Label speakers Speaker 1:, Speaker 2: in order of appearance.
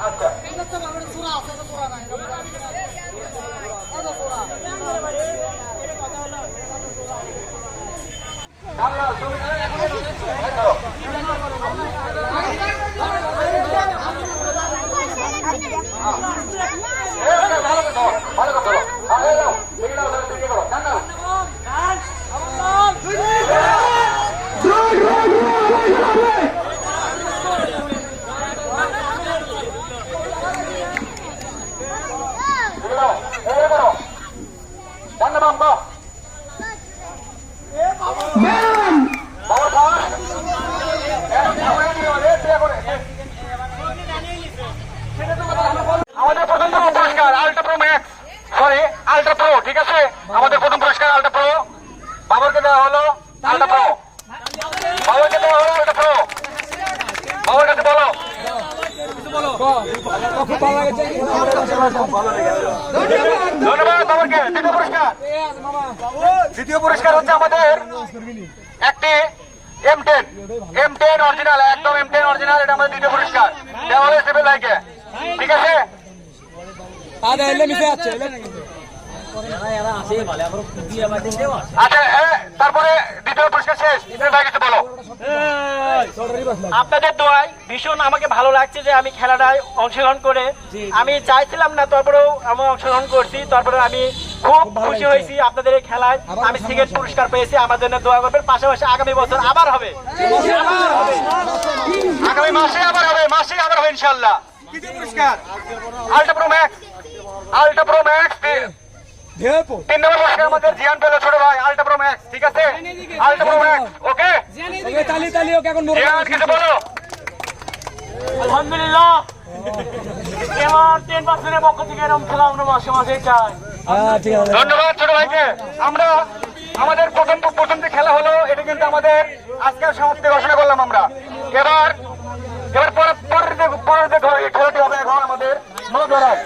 Speaker 1: আচ্ছা আমাদের প্রথম পুরস্কার ultra pro max sorry ultra pro ঠিক আছে আমাদের প্রথম পুরস্কার আলট্রা প্রো বাবরকে দেওয়া হলো আলট্রা প্রো বাবরকে দেওয়া হলো আলট্রা প্রো বাবার কাছে বলো ধন্যবাদ বাবরকে দ্বিতীয় পুরস্কার। দ্বিতীয় পুরস্কার হচ্ছে আমাদের একটি M ten M ten original একদম এম টেন অরিজিনাল এটা আমাদের দ্বিতীয় পুরস্কার। দেওয়া সেভেন লাইকে। ঠিক আছে?
Speaker 2: আরে এলে মিশে যাচ্ছে এলে।
Speaker 1: আচ্ছা তারপরে দ্বিতীয় পুরস্কার শেষ। কিছু বলো।
Speaker 3: আপনাদের দোয়ায় ভীষণ আমাকে ভালো লাগছে যে আমি খেলাটায় অংশগ্রহণ করে। আমি চাইছিলাম না তারপরেও আমি অংশগ্রহণ করছি তারপরে আমি খুব খুশি হয়েছি আপনাদের এই খেলায়। আমি সেকেন্ড পুরস্কার পেয়েছি আমার জন্য দোয়া করবেন। পাশাপাশি আগামী বছর আবার হবে।
Speaker 1: আগামী মাসে আবার হবে মাসে আবার হবে ইনশাল্লাহ ultra pro max ultra pro max তিন নম্বর আমাদের জিয়ান পেল ছোট ভাই আলট্রা প্রো ম্যাক্স ঠিক আছে? Ultra pro max okay?
Speaker 2: তালি তালি ওকে এখন
Speaker 1: জিয়ান কিছু বলো।
Speaker 3: আলহামদুলিল্লাহ। এবার টেন পার্সেন্টের পক্ষ থেকে এরকম খেলা আমরা মাসে মাসে চাই।
Speaker 1: ধন্যবাদ ছোট ভাইকে। আমরা আমাদের প্রথম প্রথম যে খেলা হলো এটা কিন্তু আমাদের আজকের সমাপ্তি ঘোষণা করলাম আমরা। এবার এবার পরে- পরের যে খেলাটি হবে এখন আমাদের নৌ লড়াই